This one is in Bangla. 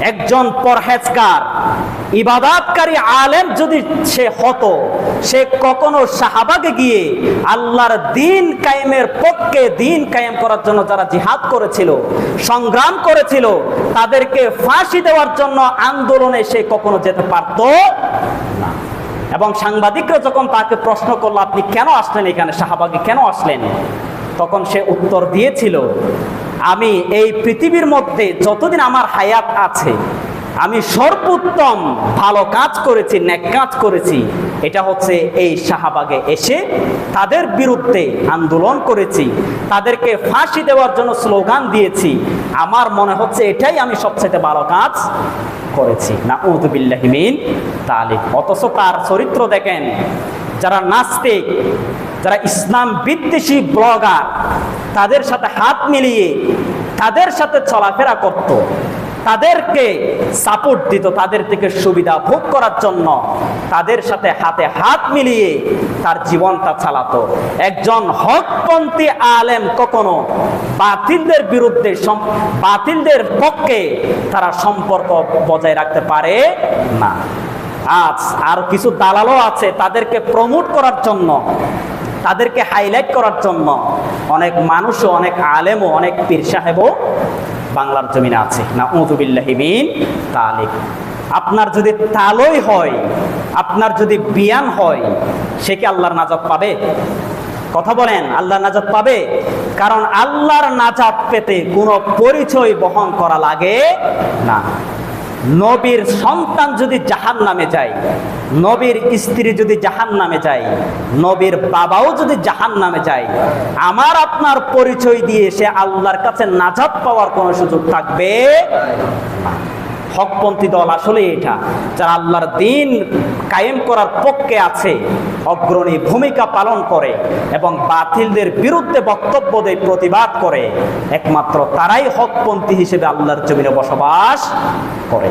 একজন পরহেজগার, ইবাদাতকারী আলেম যদি সে হতো, সে কখনো শাহাবাগে গিয়ে আল্লাহর দিন কায়েমের পক্ষে দিন কায়েম করার জন্য যারা জিহাদ করেছিল, সংগ্রাম করেছিল, তাদেরকে ফাঁসি দেওয়ার জন্য আন্দোলনে সে কখনো যেতে পারত না। এবং সাংবাদিকরা যখন তাকে প্রশ্ন করল, আপনি কেন আসলেন এখানে? শাহবাগে কেন আসলেন? তখন সে উত্তর দিয়েছিল আমি এই পৃথিবীর মধ্যে যতদিন আমার হায়াত আছে, আমি সর্বোত্তম ভালো কাজ করেছি ন্যাক কাজ করেছি, এটা হচ্ছে এই শাহবাগে এসে তাদের বিরুদ্ধে আন্দোলন করেছি, তাদেরকে ফাঁসি দেওয়ার জন্য স্লোগান দিয়েছি। আমার মনে হচ্ছে এটাই আমি সবচেয়ে ভালো কাজ করেছি। না উদুবিল্লাহিমিন তালিক। অথচ তার চরিত্র দেখেন যারা নাস্তিক, যারা ইসলাম বিদ্বেষী ব্লগার, তাদের সাথে হাত মিলিয়ে তাদের সাথে চলাফেরা করত। তাদেরকে সাপোর্ট দিত, তাদের থেকে সুবিধা ভোগ করার জন্য। তাদের সাথে হাতে হাত মিলিয়ে তার জীবনটা চালাতো। একজন হকপন্থী আলেম কখনো বাতিলদের বিরুদ্ধে বাতিলদের পক্ষে তারা সম্পর্ক বজায় রাখতে পারে না। আজ আর কিছু দালালও আছে তাদেরকে প্রমোট করার জন্য, তাদেরকে হাইলাইট করার জন্য। অনেক মানুষও, অনেক আলেমও, অনেক পীর সাহেবও বাংলার জমিনে আছে। না উজুবিল্লাহিমিন তালিক। আপনার যদি তালই হয়, আপনার যদি বিয়ান হয়, সে কি আল্লাহর নাজাত পাবে? কথা বলেন, আল্লাহর নাজাত পাবে? কারণ আল্লাহর নাজাত পেতে কোনো পরিচয় বহন করা লাগে না। নবীর সন্তান যদি জাহান নামে যায়, নবীর স্ত্রী যদি জাহান নামে যায়, নবীর বাবাও যদি জাহান নামে যায়, আমার আপনার পরিচয় দিয়ে সে আল্লাহর কাছে নাজাদ পাওয়ার কোনো সুযোগ থাকবে। হকপন্থী দল আসলে এটা, যারা আল্লাহর দিন কায়েম করার পক্ষে আছে, অগ্রণী ভূমিকা পালন করে এবং বাতিলদের বিরুদ্ধে বক্তব্য দেয়, প্রতিবাদ করে, একমাত্র তারাই হকপন্থী হিসেবে আল্লাহর জমিনে বসবাস করে।